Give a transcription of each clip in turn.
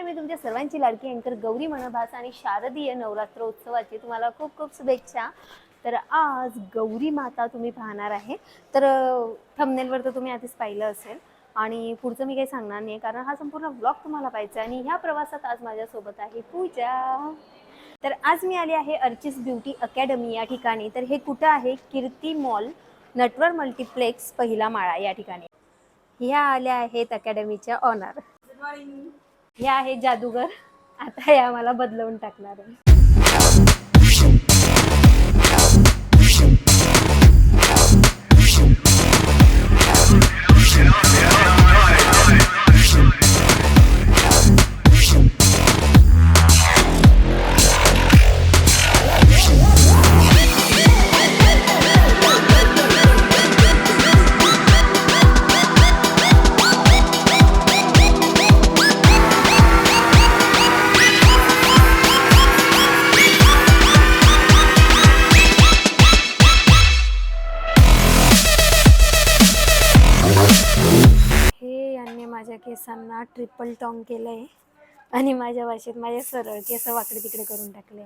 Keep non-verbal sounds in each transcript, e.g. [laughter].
हाय मी तुमच्या सर्वांची लाडकी अँकर गौरी मनभास आणि शारदीय नवरात्र उत्सवाची तुम्हाला खूप खूप शुभेच्छा. तर आज गौरी माता तुम्ही पाहणार आहे. तर थंबनेलवर तर तुम्ही आधीच पाहिलं असेल. आणि पुढचं मी काही सांगणार नाही कारण हा संपूर्ण ब्लॉग तुम्हाला पाहायचा आहे आणि ह्या प्रवासात आज माझ्यासोबत आहे पूजा. तर आज मी आली आहे अर्चिस ब्युटी अकॅडमी या ठिकाणी. तर हे कुठं आहे? कीर्ती मॉल नटवर मल्टिप्लेक्स पहिला माळा या ठिकाणी. ह्या आल्या आहेत अकॅडमीच्या ऑनर. ह्या आहे जादूगर. आता या मला बदलवून टाकणार आहे. केसांना ट्रिपल टॉंग केलंय. आणि माझ्या भाषेत माझे सरळ केस वाकडे तिकडे करून टाकले.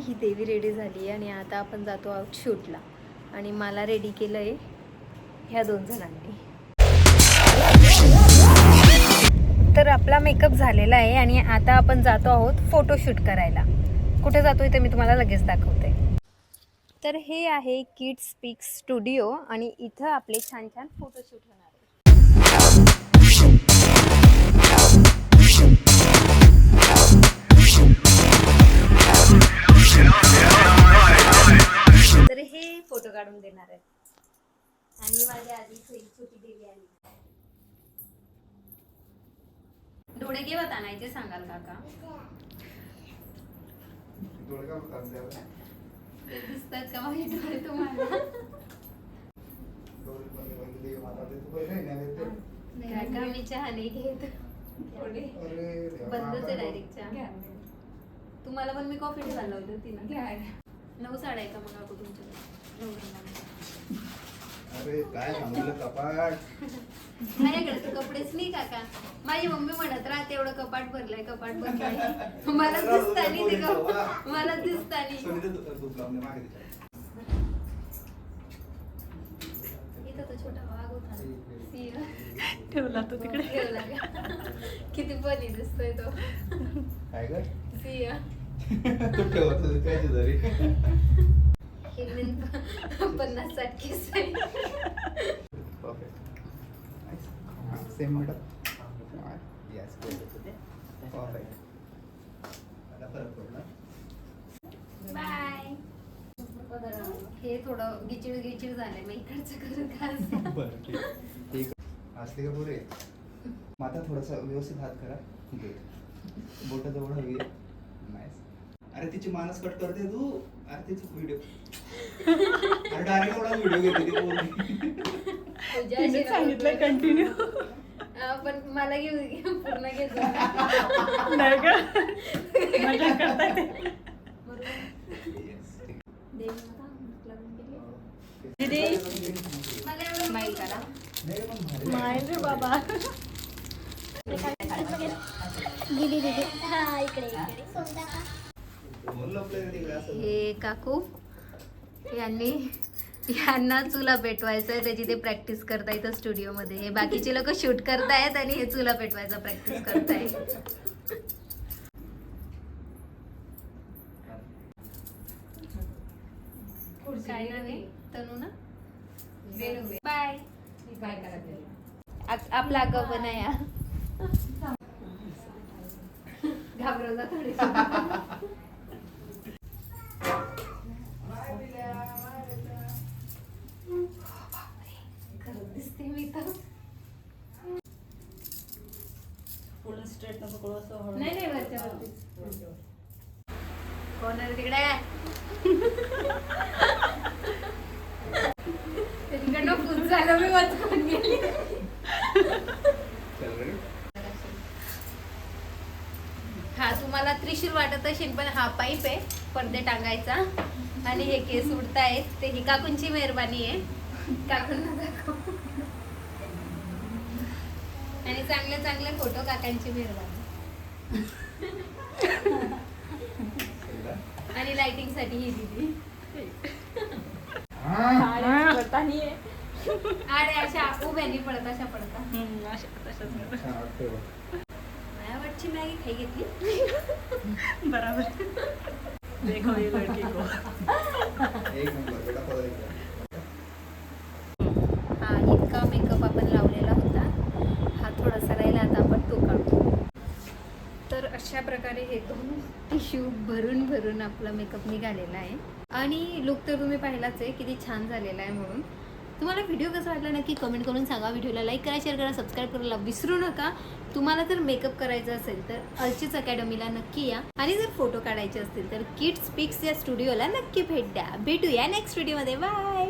ही देवी रेडी झाली आहे आणि आता आपण जातो आहोत शूटला. आणि मला रेडी केलं आहे ह्या दोन जणांनी. तर आपला मेकअप झालेला आहे आणि आता आपण जातो आहोत फोटोशूट करायला. कुठे जातो ते मी तुम्हाला लगेच दाखवते. तर हे आहे किड्स स्पीक स्टुडिओ आणि इथं आपले छान छान फोटोशूट काढून देणार आहेत. आणि माझ्या आधी छोटी देवी आली. एवढे केव्हा आणायचे सांगाल काका? डोळे दिसतात का माझे डोळे तुम्हाला? डोळे मी चहा नाही घेत. बंदच आहे डायरेक्ट चहा. तुम्हाला पण मी कॉफी ठेवायला लावली होती ना? नऊ का मग तुमच्याकडे. नऊ. अरे काय सांगितलं कपाट? माझ्याकडे तर कपडेच नाही काका. माझी मम्मी म्हणत राहते एवढं कपाट भरलंय कपाट भरलंय. मला दिसतानी ते कप- मला दिसतानी सुनीता तू- तू लावून दे मागे तिच्या. इथं तो छोटा वाघ होता. ना. सिंह. ठेवला तो तिकडे. [laughs] ठेवला का? किती फनी दिसतोय तो. काय ग? सिंह तू काय शेजारी पन्नास साठ केस आहे. Perfect same madam yes perfect मला फरक पडला बाय हे थोडं गिचिड गिचिड झालंय मग इकडचं करू का बरं ठीक असले का पुरे? मग आता थोडासा व्यवस्थित हात करा. गुड बोट जवळ हवी नाईस अरे तिची मानस कट करते तू अरे तिचा व्हिडिओ अरे डायरेक्ट एवढा व्हिडिओ घेते तिने सांगितलं कंटिन्यू पण मला घेऊ पूर्ण घेतो नाही का मजा करताय ते Yes, ठीक. देव मला लागून गेली. दीदी. करा रे बाबा. दीदी दीदी. हा इकडे इकडे. हे काकू यांनी यांना चुला पेटवायचं आहे त्याची ते प्रॅक्टिस करता येतं स्टुडिओमध्ये हे बाकीचे लोक शूट करतायत आणि हे चुला पेटवायचा प्रॅक्टिस करताय काय नव्हे तनू ना? बाय. आपला आहे हा. घाबरवला [laughs] स्ट्रेट नको करू असं हळू. नाही नाही वरच्या वरतीच. कोण आहे तिकडे? ते तिकडनं फुल झालं मी वाचून गेली. हा तुम्हाला त्रिशूल वाटत असेल पण हा पाईप आहे पडदे टांगायचा. आणि हे केस उडतायत. ते ही काकूंची मेहरबानी आहे. काकूंना दाखव. आणि चांगले चांगले फोटो काकांची मेहरबानी. आणि लाइटिंगसाठी ही दिली हा. हा. आणि अशा उभ्यानी पडत अशा पडता बघ. मायावरची मॅगी खाई घेतली बराबर [laughs] देखो ये लड़की को एक नंबर बेटा पदर इकडे. हा इतका मेकअप आपण लावलेला होता हा थोडासा राहिला आता आपण तो काढतो तर अशा प्रकारे हे दोन टिश्यू भरून भरून आपला मेकअप निघालेला आहे. आणि लुक तर तुम्ही पाहिलाच आहे किती छान झालेला आहे म्हणून. तुम्हाला व्हिडिओ कसा वाटला नक्की कमेंट करून सांगा. व्हिडिओला लाईक करा शेअर करा सबस्क्राईब करायला विसरू नका. तुम्हाला जर मेकअप करायचा असेल तर अर्चिस अकॅडमीला नक्की या. आणि जर फोटो काढायचे असतील तर किड्स पिक्स या स्टुडिओला नक्की भेट द्या. भेटूया नेक्स्ट व्हिडिओमध्ये बाय